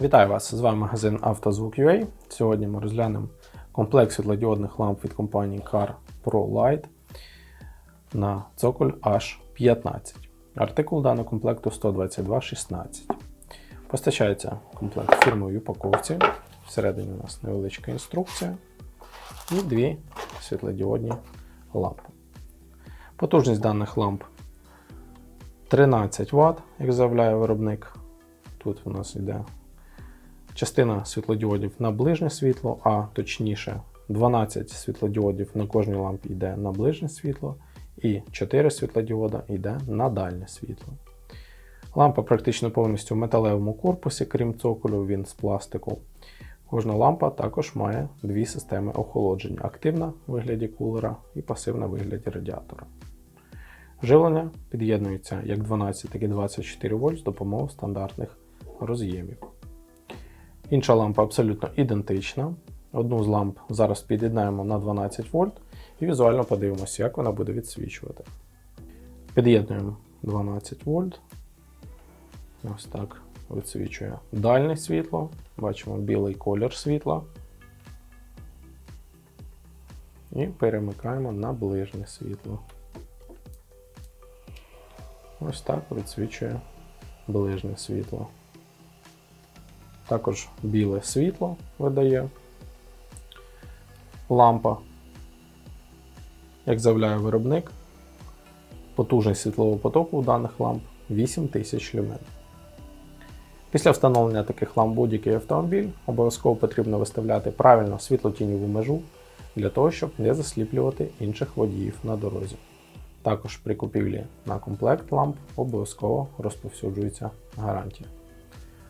Вітаю вас! З вами магазин «Автозвук.UA». Сьогодні ми розглянемо комплект світлодіодних ламп від компанії Car Pro Light на цоколь H15. Артикул даного комплекту 12216. Постачається комплект в фірмовій упаковці. Всередині у нас невеличка інструкція і дві світлодіодні лампи. Потужність даних ламп 13 Вт, як заявляє виробник. Тут у нас йде частина світлодіодів на ближнє світло, а точніше 12 світлодіодів на кожній лампі йде на ближнє світло, і 4 світлодіода йде на дальнє світло. Лампа практично повністю в металевому корпусі, крім цоколю, він з пластику. Кожна лампа також має дві системи охолодження: активна в вигляді кулера і пасивна в вигляді радіатора. Живлення під'єднується як 12, так і 24 вольт з допомогою стандартних роз'ємів. Інша лампа абсолютно ідентична. Одну з ламп зараз під'єднаємо на 12 вольт і візуально подивимося, як вона буде відсвічувати. Під'єднуємо 12 вольт. Ось так відсвічує дальне світло. Бачимо білий колір світла. І перемикаємо на ближнє світло. Ось так відсвічує ближнє світло. Також біле світло видає лампа. Як заявляє виробник, потужність світлового потоку у даних ламп 8000 люмен. Після встановлення таких ламп будь-який автомобіль обов'язково потрібно виставляти правильно світлотіньову межу для того, щоб не засліплювати інших водіїв на дорозі. Також при купівлі на комплект ламп обов'язково розповсюджується гарантія.